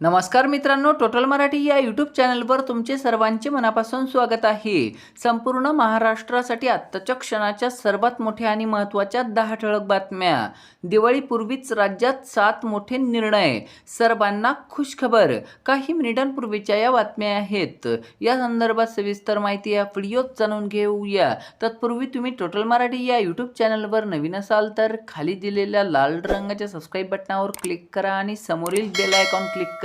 नमस्कार मित्रांनो टोटल मराठी या यूट्यूब चॅनलवर तुमचे सर्वांचे मनापासून स्वागत आहे. संपूर्ण महाराष्ट्रासाठी आत्ताच्या क्षणाच्या सर्वात मोठ्या आणि महत्त्वाच्या दहा ठळक बातम्या. दिवाळीपूर्वीच राज्यात सात मोठे निर्णय. सर्वांना खुशखबर काही मिनिटांपूर्वीच्या या बातम्या आहेत. या संदर्भात सविस्तर माहिती या व्हिडिओत जाणून घेऊया. तत्पूर्वी तुम्ही टोटल मराठी या यूट्यूब चॅनलवर नवीन असाल तर खाली दिलेल्या लाल रंगाच्या सबस्क्राईब बटनावर क्लिक करा आणि समोरील बेल आयकॉन क्लिक करा.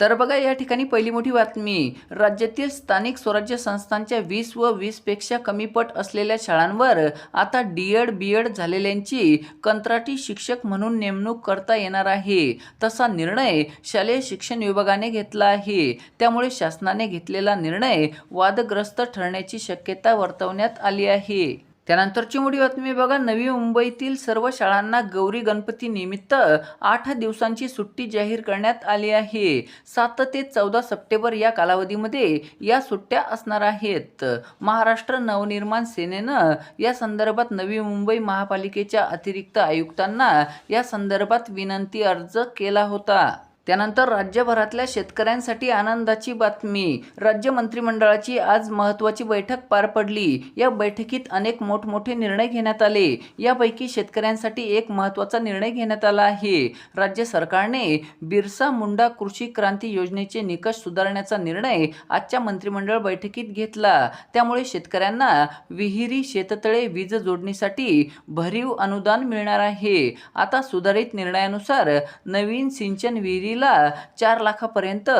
तर बघा या ठिकाणी पहिली मोठी बातमी. राज्यातील स्थानिक स्वराज्य संस्थांच्या वीस व वीसपेक्षा कमी पट असलेल्या शाळांवर आता डी एड बी एड झालेल्यांची कंत्राटी शिक्षक म्हणून नेमणूक करता येणार आहे. तसा निर्णय शालेय शिक्षण विभागाने घेतला आहे. त्यामुळे शासनाने घेतलेला निर्णय वादग्रस्त ठरण्याची शक्यता वर्तवण्यात आली आहे. त्यानंतरची मोठी बातमी बघा. नवी मुंबईतील सर्व शाळांना गौरी गणपती निमित्त आठ दिवसांची सुट्टी जाहीर करण्यात आली आहे. सात ते चौदा सप्टेंबर या कालावधीमध्ये या सुट्ट्या असणार आहेत. महाराष्ट्र नवनिर्माण सेनेनं या संदर्भात नवी मुंबई महापालिकेच्या अतिरिक्त आयुक्तांना या संदर्भात विनंती अर्ज केला होता. त्यानंतर राज्यभरातल्या शेतकऱ्यांसाठी आनंदाची बातमी. राज्य मंत्रिमंडळाची आज महत्त्वाची बैठक पार पडली. या बैठकीत अनेक मोठमोठे निर्णय घेण्यात आले. यापैकी शेतकऱ्यांसाठी एक महत्त्वाचा निर्णय घेण्यात आला आहे. राज्य सरकारने बिरसा मुंडा कृषी क्रांती योजनेचे निकष सुधारण्याचा निर्णय आजच्या मंत्रिमंडळ बैठकीत घेतला. त्यामुळे शेतकऱ्यांना विहिरी शेततळे वीज जोडणीसाठी भरीव अनुदान मिळणार आहे. आता सुधारित निर्णयानुसार नवीन सिंचन विहिरीला चार लाखापर्यंत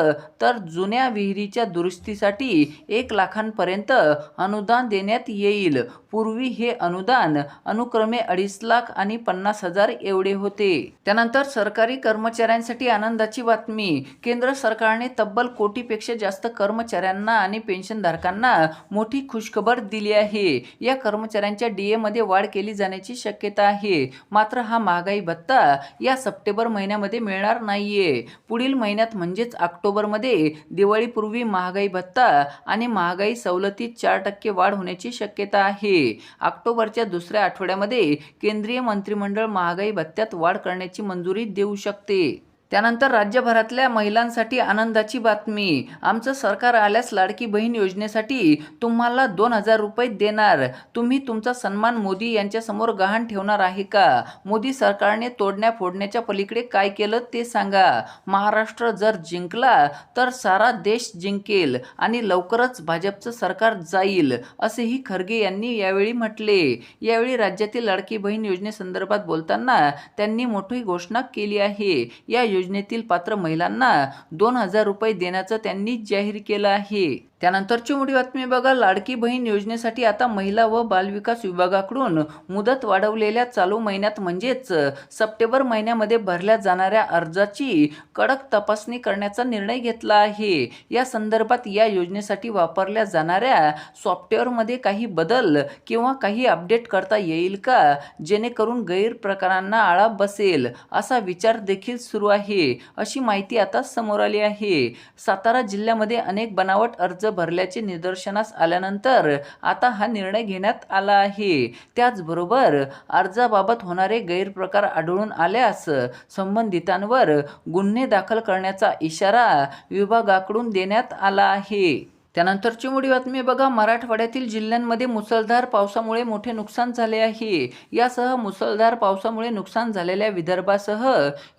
तर जुन्या विहिरीच्या दुरुस्तीसाठी एक लाखांपर्यंत अनुदान देण्यात येईल. पूर्वी हे अनुदान अनुक्रमे अडीच लाख आणि पन्नास हजार एवढे होते. त्यानंतर सरकारी कर्मचाऱ्यांसाठी आनंदाची बातमी. केंद्र सरकारने तब्बल कोटीपेक्षा जास्त कर्मचाऱ्यांना आणि पेन्शनधारकांना मोठी खुशखबर दिली आहे. या कर्मचाऱ्यांच्या डी मध्ये वाढ केली जाण्याची शक्यता आहे. मात्र हा महागाई भत्ता या सप्टेंबर महिन्यामध्ये मिळणार नाहीये. पुढील महिन्यात म्हणजेच ऑक्टोबरमध्ये दिवाळीपूर्वी महागाई भत्ता आणि महागाई सवलतीत चार टक्के वाढ होण्याची शक्यता आहे. ऑक्टोबरच्या दुसऱ्या आठवड्यामध्ये केंद्रीय मंत्रिमंडळ महागाई भत्त्यात वाढ करण्याची मंजुरी देऊ शकते. त्यानंतर राज्यभरातल्या महिलांसाठी आनंदाची बातमी. आमचं सरकार आल्यास लाडकी बहीण योजनेसाठी तुम्हाला दोन हजार रुपये देणार. तुम्ही तुमचा सन्मान मोदी यांच्यासमोर गहाण ठेवणार आहे का? मोदी सरकारने तोडण्या फोडण्याच्या पलीकडे काय केलं ते सांगा. महाराष्ट्र जर जिंकला तर सारा देश जिंकेल आणि लवकरच भाजपचं सरकार जाईल असेही खरगे यांनी यावेळी म्हटले. यावेळी राज्यातील लाडकी बहीण योजनेसंदर्भात बोलताना त्यांनी मोठी घोषणा केली आहे. या योजनेतील पात्र महिलांना दोन हजार रुपये देण्याचं त्यांनी जाहीर केलं आहे. त्यानंतरची मोठी बातमी बघा लाडकी बहीण योजनेसाठी आता महिला व बालविकास विभागाकडून मुदत वाढवलेल्या चालू महिन्यात म्हणजेच सप्टेंबर महिन्यामध्ये भरल्या जाणाऱ्या अर्जाची कडक तपासणी करण्याचा निर्णय घेतला आहे. या संदर्भात या योजनेसाठी वापरल्या जाणाऱ्या सॉफ्टवेअरमध्ये काही बदल किंवा काही अपडेट करता येईल का? जेणेकरून गैरप्रकारांना आळा बसेल असा विचार देखील सुरू आहे. अशी माहिती आता समोर आली आहे. सातारा जिल्ह्यामध्ये अनेक बनावट अर्ज भरल्याचे निदर्शनास आल्यानंतर आता हा निर्णय घेण्यात आला आहे. त्याचबरोबर अर्जाबाबत होणारे गैरप्रकार आढळून आल्यास संबंधितांवर गुन्हे दाखल करण्याचा इशारा विभागाकडून देण्यात आला आहे. त्यानंतरची मोठी बातमी बघा. मराठवाड्यातील जिल्ह्यांमध्ये मुसळधार पावसामुळे मोठे नुकसान झाले आहे. यासह मुसळधार पावसामुळे नुकसान झालेल्या विदर्भासह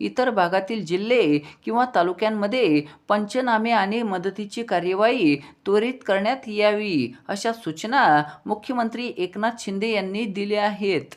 इतर भागातील जिल्हे किंवा तालुक्यांमध्ये पंचनामे आणि मदतीची कार्यवाही त्वरित करण्यात यावी अशा सूचना मुख्यमंत्री एकनाथ शिंदे यांनी दिल्या आहेत.